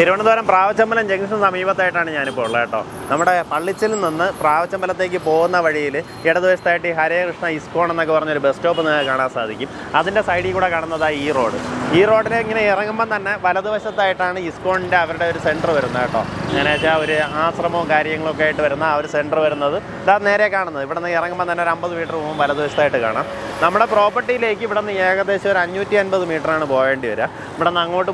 Thiruvananthapuram Pravachambalam junction സമീപത്തായിട്ടാണ് ഞാനിപ്പോൾ ഉള്ളത് കേട്ടോ. നമ്മുടെ പള്ളിച്ചിൽ നിന്ന് പ്രാവച്ചമ്പലത്തേക്ക് പോകുന്ന വഴിയിൽ ഇടതുവശത്തായിട്ട് ഈ ഹരേ കൃഷ്ണ ഇസ്കോൺ എന്നൊക്കെ പറഞ്ഞൊരു ബസ് സ്റ്റോപ്പ് നിങ്ങൾക്ക് കാണാൻ സാധിക്കും. അതിന്റെ സൈഡിൽ കൂടെ കാണുന്നതാണ് ഈ റോഡ്. ഈ റോഡിൽ ഇങ്ങനെ ഇറങ്ങുമ്പോൾ തന്നെ വലതുവശത്തായിട്ടാണ് ഇസ്കോണിന്റെ അവരുടെ ഒരു സെന്റർ വരുന്നത് കേട്ടോ. എങ്ങനെ വെച്ചാൽ ഒരു ആശ്രമവും കാര്യങ്ങളൊക്കെ ആയിട്ട് വരുന്ന ആ ഒരു സെന്റർ വരുന്നത്. ഇതാ നേരെ കാണുന്നത്. ഇവിടെ നിന്ന് ഇറങ്ങുമ്പോൾ തന്നെ ഒരു അമ്പത് മീറ്റർ പോകുമ്പോൾ വലതുവശത്തായിട്ട് കാണാം. നമ്മുടെ പ്രോപ്പർട്ടിയിലേക്ക് ഇവിടെ നിന്ന് ഏകദേശം ഒരു അഞ്ഞൂറ്റി അൻപത് മീറ്ററാണ് പോകേണ്ടി വരിക. ഇവിടെ നിന്ന് അങ്ങോട്ട്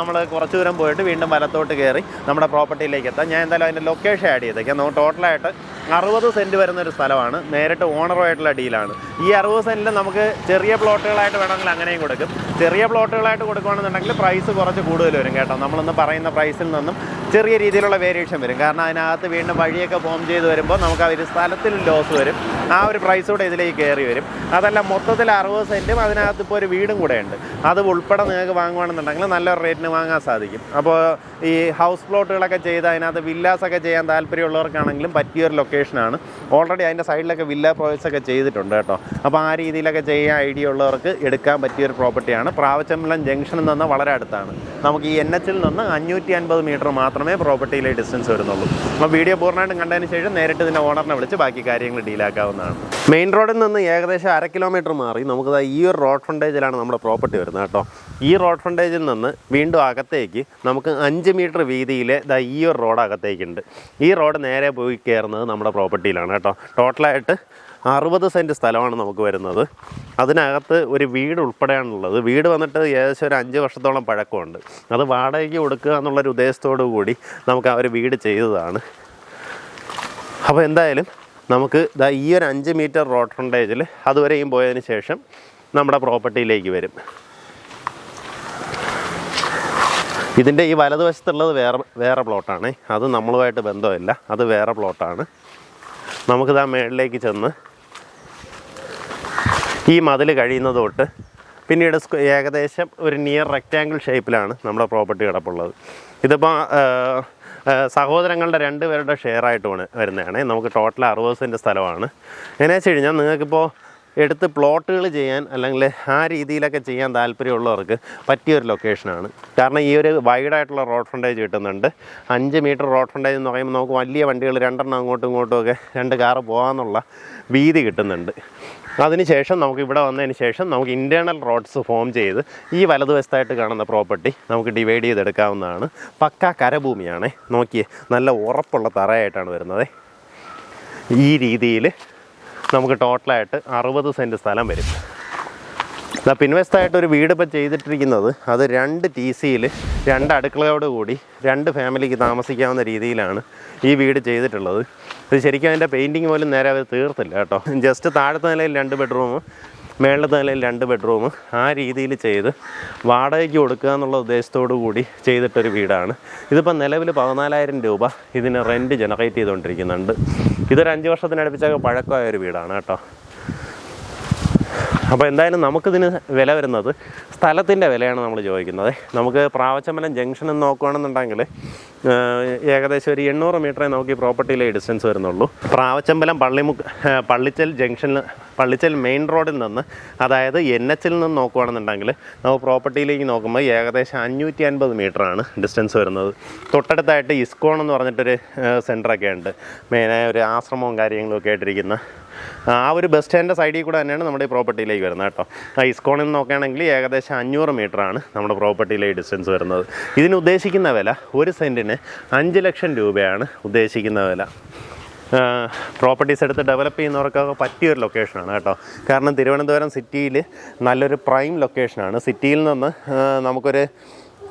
നമ്മൾ കുറച്ച് ദൂരം പോയിട്ട് വീണ്ടും വലത്തോട്ട് കയറി നമ്മുടെ പ്രോപ്പർട്ടിയിലേക്ക് എത്താം. ഞാൻ എന്തായാലും അതിന്റെ ലൊക്കേഷൻ ആഡ് ചെയ്തേക്കാം. നമുക്ക് ടോട്ടലായിട്ട് അറുപത് സെന്റ് വരുന്ന ഒരു സ്ഥലമാണ്. നേരിട്ട് ഓണറുമായിട്ടുള്ള ഡീലാണ് ഈ അറുപത് സെന്റിൽ നമുക്ക് ചെറിയ പ്ലോട്ടുകളായിട്ട് വേണമെങ്കിൽ അങ്ങനെയും കൊടുക്കും. ചെറിയ പ്ലോട്ടുകളായിട്ട് കൊടുക്കുകയാണെന്നുണ്ടെങ്കിൽ പ്രൈസ് കുറച്ച് കൂടുതൽ വരും കേട്ടോ. നമ്മളിന്ന് പറയുന്ന പ്രൈസിൽ നിന്നും ചെറിയ രീതിയിലുള്ള വേരിയേഷൻ വരും. കാരണം അതിനകത്ത് വീണ്ടും വഴിയൊക്കെ ഫോം ചെയ്ത് വരുമ്പോൾ നമുക്ക് ആ ഒരു സ്ഥലത്തിൽ ലോസ് വരും. ആ ഒരു പ്രൈസ് കൂടെ ഇതിലേക്ക് കയറി വരും. അതല്ല മൊത്തത്തിൽ അറുപത് സെന്റും അതിനകത്ത് ഇപ്പോൾ ഒരു വീടും കൂടെ ഉണ്ട്. അത് ഉൾപ്പെടെ നിങ്ങൾക്ക് വാങ്ങുകയാണെന്നുണ്ടെങ്കിൽ നല്ലൊരു റേറ്റിന് വാങ്ങാൻ സാധിക്കും. അപ്പോൾ ഈ ഹൗസ് പ്ലോട്ടുകളൊക്കെ ചെയ്ത് അതിനകത്ത് വില്ലാസൊക്കെ ചെയ്യാൻ താല്പര്യമുള്ളവർക്കാണെങ്കിലും പറ്റിയൊരു ലൊക്കേഷനാണ് ഓൾറെഡി അതിന്റെ സൈഡിലൊക്കെ വില്ല പ്രോജക്ട്സൊക്കെ ചെയ്തിട്ടുണ്ട് കേട്ടോ. അപ്പോൾ ആ രീതിയിലൊക്കെ ചെയ്യാൻ ഐഡിയ ഉള്ളവർക്ക് എടുക്കാൻ പറ്റിയൊരു പ്രോപ്പർട്ടിയാണ് പ്രാവച്ചമ്പലം ജംഗ്ഷനിൽ നിന്ന് വളരെ അടുത്താണ്. നമുക്ക് ഈ എൻ എച്ചിൽ നിന്ന് അഞ്ഞൂറ്റി അൻപത് മീറ്റർ മാത്രമേ പ്രോപ്പർട്ടിയിലെ ഡിസ്റ്റൻസ് വരുന്നുള്ളൂ. അപ്പോൾ വീഡിയോ പൂർണമായിട്ടും കണ്ടതിന് ശേഷം നേരിട്ട് ഇതിന്റെ ഓണറിനെ വിളിച്ച് ബാക്കി കാര്യങ്ങൾ ഡീലാക്കാവുന്നതാണ്. മെയിൻ റോഡിൽ നിന്ന് ഏകദേശം അര കിലോമീറ്റർ മാറി നമുക്ക് ഈ ഒരു റോഡ് ഫ്രണ്ടേജിലാണ് നമ്മുടെ പ്രോപ്പർട്ടി വരുന്നത് കേട്ടോ. ഈ റോഡ് ഫ്രണ്ടേജിൽ നിന്ന് വീണ്ടും അകത്തേക്ക് നമുക്ക് അഞ്ച് മീറ്റർ വീതിയിലെ ദാ ഈ ഒരു റോഡ് അകത്തേക്കുണ്ട്. ഈ റോഡ് നേരെ പോയി കയറുന്നത് നമ്മുടെ പ്രോപ്പർട്ടിയിലാണ് കേട്ടോ. ടോട്ടലായിട്ട് അറുപത് സെന്റ് സ്ഥലമാണ് നമുക്ക് വരുന്നത്. അതിനകത്ത് ഒരു വീട് ഉൾപ്പെടെയാണുള്ളത്. വീട് വന്നിട്ട് ഏകദേശം ഒരു അഞ്ച് വർഷത്തോളം പഴക്കമുണ്ട്. അത് വാടകയ്ക്ക് കൊടുക്കുക എന്നുള്ളൊരു ഉദ്ദേശത്തോടു കൂടി നമുക്ക് ആ ഒരു വീട് ചെയ്തതാണ്. അപ്പോൾ എന്തായാലും നമുക്ക് ദാ ഈ ഒരു അഞ്ച് മീറ്റർ റോഡ് ഫ്രണ്ടേജിൽ അതുവരെയും പോയതിന് ശേഷം നമ്മുടെ പ്രോപ്പർട്ടിയിലേക്ക് വരും. ഇതിന്റെ ഈ വലതുവശത്തുള്ളത് വേറെ വേറെ പ്ലോട്ടാണ്. അത് നമ്മളുമായിട്ട് ബന്ധമില്ല. അത് വേറെ പ്ലോട്ടാണ്. നമുക്കിതാ മേളിലേക്ക് ചെന്ന് ഈ മതിൽ കഴിയുന്നത് തൊട്ട് പിന്നീട് ഏകദേശം ഒരു നിയർ റെക്റ്റാങ്കിൾ ഷേപ്പിലാണ് നമ്മുടെ പ്രോപ്പർട്ടി കിടപ്പുള്ളത്. ഇതിപ്പോൾ സഹോദരങ്ങളുടെ രണ്ട് പേരുടെ ഷെയർ ആയിട്ട് വരുന്നതാണ്. നമുക്ക് ടോട്ടൽ അറുപത് സെന്റ് സ്ഥലമാണ്. എങ്ങനെയാ വെച്ച് കഴിഞ്ഞാൽ നിങ്ങൾക്കിപ്പോൾ എടുത്ത് പ്ലോട്ടുകൾ ചെയ്യാൻ അല്ലെങ്കിൽ ആ രീതിയിലൊക്കെ ചെയ്യാൻ താല്പര്യമുള്ളവർക്ക് പറ്റിയൊരു ലൊക്കേഷനാണ്. കാരണം ഈ ഒരു വൈഡായിട്ടുള്ള റോഡ് ഫ്രണ്ടേജ് കിട്ടുന്നുണ്ട്. അഞ്ച് മീറ്റർ റോഡ് ഫ്രണ്ടേജ് എന്ന് പറയുമ്പോൾ നമുക്ക് വലിയ വണ്ടികൾ രണ്ടെണ്ണം അങ്ങോട്ടും ഇങ്ങോട്ടും ഒക്കെ രണ്ട് കാറ് പോകാമെന്നുള്ള വീതി കിട്ടുന്നുണ്ട്. അതിനുശേഷം നമുക്ക് ഇവിടെ വന്നതിന് ശേഷം നമുക്ക് ഇന്റേർണൽ റോഡ്സ് ഫോം ചെയ്ത് ഈ വലതുവശത്തായിട്ട് കാണുന്ന പ്രോപ്പർട്ടി നമുക്ക് ഡിവൈഡ് ചെയ്തെടുക്കാവുന്നതാണ്. പക്ക കരഭൂമിയാണേ. നോക്കിയേ നല്ല ഉറപ്പുള്ള തറയായിട്ടാണ് വരുന്നത്. ഈ രീതിയിൽ നമുക്ക് ടോട്ടലായിട്ട് അറുപത് സെന്റ് സ്ഥലം വരും. എന്നാൽ പിൻവശത്തായിട്ട് ഒരു വീട് ഇപ്പോൾ ചെയ്തിട്ടിരിക്കുന്നത്. അത് രണ്ട് ടി സിയിൽ രണ്ട് അടുക്കളയോട് കൂടി രണ്ട് ഫാമിലിക്ക് താമസിക്കാവുന്ന രീതിയിലാണ് ഈ വീട് ചെയ്തിട്ടുള്ളത്. ഇത് ശരിക്കും അതിന്റെ പെയിന്റിങ് പോലും നേരെ അവർ തീർത്തില്ല കേട്ടോ. ജസ്റ്റ് താഴത്തെ നിലയിൽ രണ്ട് ബെഡ്റൂമും മേളത്തെ നിലയിൽ രണ്ട് ബെഡ്റൂം. ആ രീതിയിൽ ചെയ്ത് വാടകയ്ക്ക് കൊടുക്കുക എന്നുള്ള ഉദ്ദേശത്തോടു കൂടി ചെയ്തിട്ടൊരു വീടാണ്. ഇതിപ്പോൾ നിലവിൽ പതിനാലായിരം രൂപ ഇതിന് റെന്റ് ജനറേറ്റ് ചെയ്തുകൊണ്ടിരിക്കുന്നുണ്ട്. ഇതൊരു അഞ്ച് വർഷത്തിനടുപ്പിച്ചൊക്കെ പഴക്കമായ ഒരു വീടാണ് കേട്ടോ. അപ്പോൾ എന്തായാലും നമുക്കിതിന് വില വരുന്നത് സ്ഥലത്തിന്റെ വിലയാണ് നമ്മൾ ചോദിക്കുന്നത്. നമുക്ക് പ്രാവച്ചമ്പലം ജംഗ്ഷൻ എന്ന് നോക്കുകയാണെന്നുണ്ടെങ്കിൽ ഏകദേശം ഒരു എണ്ണൂറ് മീറ്ററേ നമുക്ക് ഈ പ്രോപ്പർട്ടിയിലെ ഡിസ്റ്റൻസ് വരുന്നുള്ളൂ. പ്രാവച്ചമ്പലം പള്ളിമുക്ക് പള്ളിച്ചൽ ജംഗ്ഷനിൽ പള്ളിച്ചൽ മെയിൻ റോഡിൽ നിന്ന് അതായത് എൻ എച്ചിൽ നിന്ന് നോക്കുകയാണെന്നുണ്ടെങ്കിൽ നമുക്ക് പ്രോപ്പർട്ടിയിലേക്ക് നോക്കുമ്പോൾ ഏകദേശം അഞ്ഞൂറ്റി അൻപത് മീറ്ററാണ് ഡിസ്റ്റൻസ് വരുന്നത്. തൊട്ടടുത്തായിട്ട് ഇസ്കോൺ എന്ന് പറഞ്ഞിട്ടൊരു സെന്ററൊക്കെ ഉണ്ട്. മെയിനായ ഒരു ആശ്രമവും കാര്യങ്ങളും ഒക്കെ ആയിട്ടിരിക്കുന്ന ആ ഒരു ബസ് സ്റ്റാൻഡിന്റെ സൈഡിൽ കൂടെ തന്നെയാണ് നമ്മുടെ ഈ പ്രോപ്പർട്ടിയിലേക്ക് വരുന്നത് കേട്ടോ. ആ ഇസ്കോണിൽ നോക്കുകയാണെങ്കിൽ ഏകദേശം അഞ്ഞൂറ് മീറ്ററാണ് നമ്മുടെ പ്രോപ്പർട്ടിയിലെ ഡിസ്റ്റൻസ് വരുന്നത്. ഇതിന് ഉദ്ദേശിക്കുന്ന വില ഒരു സെന്റിന് അഞ്ച് ലക്ഷം രൂപയാണ് ഉദ്ദേശിക്കുന്ന വില. പ്രോപ്പർട്ടീസ് എടുത്ത് ഡെവലപ്പ് ചെയ്യുന്നവർക്കൊക്കെ പറ്റിയൊരു ലൊക്കേഷനാണ് കേട്ടോ. കാരണം തിരുവനന്തപുരം സിറ്റിയിൽ നല്ലൊരു പ്രൈം ലൊക്കേഷനാണ് സിറ്റിയിൽ നിന്ന് നമുക്കൊരു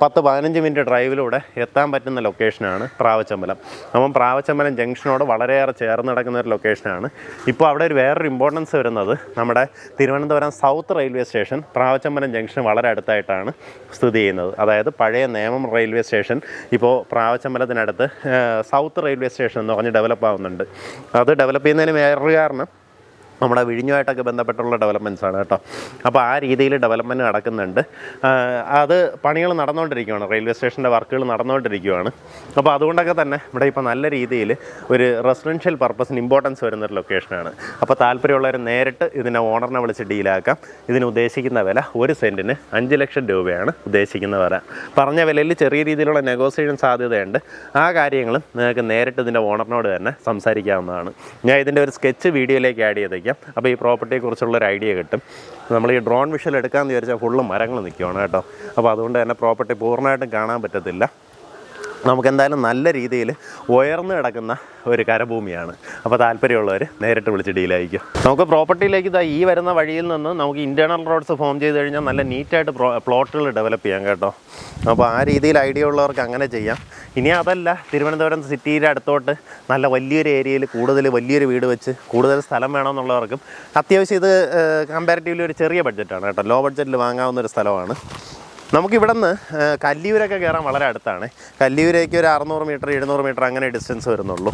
പത്ത് പതിനഞ്ച് മിനിറ്റ് ഡ്രൈവിലൂടെ എത്താൻ പറ്റുന്ന ലൊക്കേഷനാണ് പ്രാവച്ചമ്പലം. അപ്പം പ്രാവച്ചമ്പലം ജംഗ്ഷനോട് വളരെയേറെ ചേർന്ന് നടക്കുന്ന ഒരു ലൊക്കേഷനാണ്. ഇപ്പോൾ അവിടെ ഒരു വേറൊരു ഇമ്പോർട്ടൻസ് വരുന്നത് നമ്മുടെ Thiruvananthapuram south railway station Pravachambalam junction വളരെ അടുത്തായിട്ടാണ് സ്ഥിതി ചെയ്യുന്നത്. അതായത് പഴയ നേമം റെയിൽവേ സ്റ്റേഷൻ ഇപ്പോൾ പ്രാവച്ചമ്പലത്തിനടുത്ത് സൗത്ത് റെയിൽവേ സ്റ്റേഷൻ എന്ന് പറഞ്ഞ് ഡെവലപ്പ് ആവുന്നുണ്ട്. അത് ഡെവലപ്പ് ചെയ്യുന്നതിന് വേറൊരു കാരണം നമ്മുടെ വിഴിഞ്ഞുമായിട്ടൊക്കെ ബന്ധപ്പെട്ടുള്ള ഡെവലപ്മെന്റ്സാണ് കേട്ടോ. അപ്പോൾ ആ രീതിയിൽ ഡെവലപ്മെന്റ് നടക്കുന്നുണ്ട്. അത് പണികൾ നടന്നുകൊണ്ടിരിക്കുകയാണ് റെയിൽവേ സ്റ്റേഷന്റെ വർക്കുകൾ നടന്നുകൊണ്ടിരിക്കുകയാണ് അപ്പോൾ അതുകൊണ്ടൊക്കെ തന്നെ ഇവിടെ ഇപ്പോൾ നല്ല രീതിയിൽ ഒരു റെസിഡൻഷ്യൽ പർപ്പസിന് ഇമ്പോർട്ടൻസ് വരുന്ന ഒരു ലൊക്കേഷനാണ് അപ്പോൾ താല്പര്യമുള്ളവർ നേരിട്ട് ഇതിനെ ഓണറിനെ വിളിച്ച് ഡീലാക്കാം ഇതിന് ഉദ്ദേശിക്കുന്ന വില ഒരു സെന്റിന് അഞ്ച് ലക്ഷം രൂപയാണ് ഉദ്ദേശിക്കുന്ന വില. പറഞ്ഞ വിലയിൽ ചെറിയ രീതിയിലുള്ള നെഗോസിയേഷൻ സാധ്യതയുണ്ട്. ആ കാര്യങ്ങളും നിങ്ങൾക്ക് നേരിട്ട് ഇതിന്റെ ഓണറിനോട് തന്നെ സംസാരിക്കാവുന്നതാണ്. ഞാൻ ഇതിന്റെ ഒരു സ്കെച്ച് വീഡിയോയിലേക്ക് ആഡ് ചെയ്തേക്കാം. അപ്പോൾ ഈ പ്രോപ്പർട്ടിയെക്കുറിച്ചുള്ള ഒരു ഐഡിയ കിട്ടും. നമ്മൾ ഈ ഡ്രോൺ വിഷൽ എടുക്കാമെന്ന് വിചാരിച്ചാൽ ഫുള്ള് മരങ്ങൾ നിൽക്കുകയാണ് കേട്ടോ. അപ്പോൾ അതുകൊണ്ട് തന്നെ പ്രോപ്പർട്ടി പൂർണമായിട്ടും കാണാൻ പറ്റത്തില്ല. നമുക്ക് എന്തായാലും നല്ല രീതിയിൽ ഉയർന്നു കിടക്കുന്ന ഒരു കരഭൂമിയാണ്. അപ്പോൾ താല്പര്യമുള്ളവർ നേരിട്ട് വിളിച്ച് ഡീലായിരിക്കും നമുക്ക് പ്രോപ്പർട്ടിയിലേക്ക് ഇതാ ഈ വരുന്ന വഴിയിൽ നിന്ന് നമുക്ക് ഇന്റേർണൽ റോഡ്സ് ഫോം ചെയ്ത് കഴിഞ്ഞാൽ നല്ല നീറ്റായിട്ട് പ്ലോട്ടുകൾ ഡെവലപ്പ് ചെയ്യാം കേട്ടോ. അപ്പോൾ ആ രീതിയിൽ ഐഡിയ ഉള്ളവർക്ക് അങ്ങനെ ചെയ്യാം. ഇനി അതല്ല തിരുവനന്തപുരം സിറ്റിയുടെ അടുത്തോട്ട് നല്ല വലിയൊരു ഏരിയയിൽ കൂടുതൽ വലിയൊരു വീട് വെച്ച് കൂടുതൽ സ്ഥലം വേണമെന്നുള്ളവർക്കും അത്യാവശ്യം ഇത് കമ്പാരിറ്റീവ്ലി ഒരു ചെറിയ ബഡ്ജറ്റാണ് കേട്ടോ. ലോ ബഡ്ജറ്റിൽ വാങ്ങാവുന്ന ഒരു സ്ഥലമാണ്. നമുക്കിവിടെ നിന്ന് കല്ലിയൂരൊക്കെ കയറാൻ വളരെ അടുത്താണ്. കല്ലിയൂരേക്ക് ഒരു അറുന്നൂറ് മീറ്റർ എഴുന്നൂറ് മീറ്റർ അങ്ങനെ ഡിസ്റ്റൻസ് വരുന്നുള്ളൂ.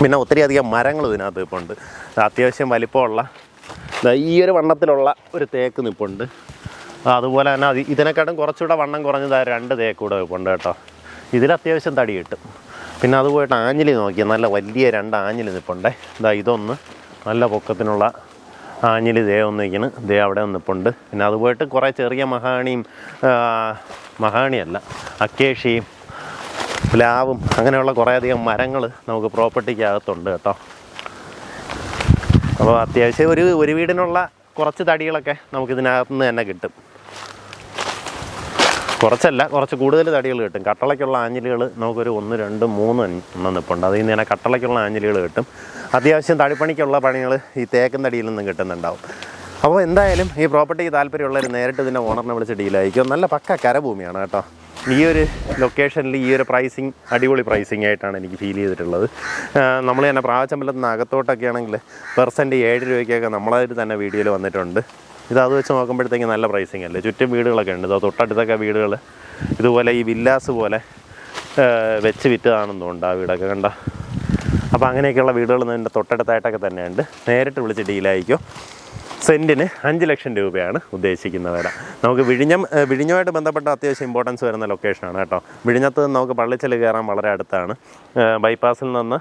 പിന്നെ ഒത്തിരി അധികം മരങ്ങൾ ഇതിനകത്ത് ഇപ്പോൾ ഉണ്ട് അത്യാവശ്യം വലിപ്പമുള്ള ഈ ഒരു വണ്ണത്തിലുള്ള ഒരു തേക്ക് നിപ്പുണ്ട്. അതുപോലെ തന്നെ അത് ഇതിനെക്കാട്ടും കുറച്ചുകൂടെ വണ്ണം കുറഞ്ഞത് രണ്ട് തേക്ക് കൂടെ നിൽപ്പുണ്ട് കേട്ടോ. ഇതിൽ അത്യാവശ്യം തടി കിട്ടും. പിന്നെ അതുപോയിട്ട് ആഞ്ഞിലി നോക്കിയാൽ നല്ല വലിയ രണ്ട് ആഞ്ഞിലി നിപ്പുണ്ടേ. ഇതാ ഇതൊന്ന് നല്ല പൊക്കത്തിനുള്ള ആഞ്ഞിലി ദേ ഒന്ന് ദേ അവിടെ നിൽപ്പുണ്ട് പിന്നെ അതുപോയിട്ട് കുറേ ചെറിയ മഹാണിയും മഹാണിയല്ല അക്കേഷിയും പ്ലാവും അങ്ങനെയുള്ള കുറേയധികം മരങ്ങൾ നമുക്ക് പ്രോപ്പർട്ടിക്കകത്തുണ്ട് കേട്ടോ. അപ്പോൾ അത്യാവശ്യം ഒരു ഒരു വീടിനുള്ള കുറച്ച് തടികളൊക്കെ നമുക്കിതിനകത്തുനിന്ന് നിന്ന് തന്നെ കിട്ടും. കുറച്ചല്ല കുറച്ച് കൂടുതൽ തടികൾ കിട്ടും. കട്ടളയ്ക്കുള്ള ആഞ്ഞിലുകൾ നമുക്കൊരു ഒന്ന് രണ്ട് മൂന്ന് എണ്ണം നിൽപ്പുണ്ട് അതിൽ നിന്ന് തന്നെ കട്ടളയ്ക്കുള്ള ആഞ്ഞിലുകൾ കിട്ടും. അത്യാവശ്യം തടിപ്പണിക്കുള്ള പണികൾ ഈ തേക്കും തടിയിൽ നിന്നും കിട്ടുന്നുണ്ടാവും. അപ്പോൾ എന്തായാലും ഈ പ്രോപ്പർട്ടിക്ക് താല്പര്യമുള്ളവർ നേരിട്ട് ഇതിന്റെ ഓണറിനെ വിളിച്ച് ഡീലായിരിക്കും നല്ല പക്ക കരഭൂമിയാണ് കേട്ടോ. ഈ ഒരു ലൊക്കേഷനിൽ ഈ ഒരു പ്രൈസിങ് അടിപൊളി പ്രൈസിങ് ആയിട്ടാണ് എനിക്ക് ഫീൽ ചെയ്തിട്ടുള്ളത്. നമ്മൾ തന്നെ പ്രാവച്ചമ്പലത്തിൽ നിന്ന് അകത്തോട്ടൊക്കെ ആണെങ്കിൽ പെർസെന്റ് ഏഴ് രൂപയ്ക്കൊക്കെ നമ്മളതിൽ തന്നെ വീഡിയോയിൽ വന്നിട്ടുണ്ട്. ഇത് അത് വെച്ച് നോക്കുമ്പോഴത്തേക്ക് നല്ല പ്രൈസിങ് അല്ലേ? ചുറ്റും വീടുകളൊക്കെ ഉണ്ട്. തൊട്ടടുത്തൊക്കെ വീടുകൾ ഇതുപോലെ ഈ വില്ലാസ് പോലെ വെച്ച് വിറ്റതാണെന്ന് തോന്നുന്നു ആ വീടൊക്കെ കണ്ട. അപ്പോൾ അങ്ങനെയൊക്കെയുള്ള വീടുകൾ നിന്റെ തൊട്ടടുത്തായിട്ടൊക്കെ തന്നെയുണ്ട്. നേരിട്ട് വിളിച്ച് ഡീലായിരിക്കും സെന്റിന് അഞ്ച് ലക്ഷം രൂപയാണ് ഉദ്ദേശിക്കുന്ന വില. നമുക്ക് വിഴിഞ്ഞം വിഴിഞ്ഞുമായിട്ട് ബന്ധപ്പെട്ട അത്യാവശ്യം ഇമ്പോർട്ടൻസ് വരുന്ന ലൊക്കേഷനാണ് കേട്ടോ. വിഴിഞ്ഞത്ത് നിന്ന് നമുക്ക് പള്ളിച്ചൽ കയറാൻ വളരെ അടുത്താണ്. ബൈപ്പാസിൽ നിന്ന്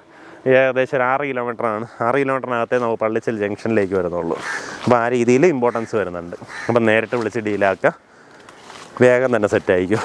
ഏകദേശം ഒരു ആറ് കിലോമീറ്ററാണ് ആറ് കിലോമീറ്ററിനകത്തേ നമുക്ക് പള്ളിച്ചൽ ജംഗ്ഷനിലേക്ക് വരുന്നുള്ളൂ. അപ്പോൾ ആ രീതിയിൽ ഇമ്പോർട്ടൻസ് വരുന്നുണ്ട്. അപ്പം നേരിട്ട് വിളിച്ച് ഡീലാക്കുക വേഗം തന്നെ സെറ്റ് ആയിരിക്കും.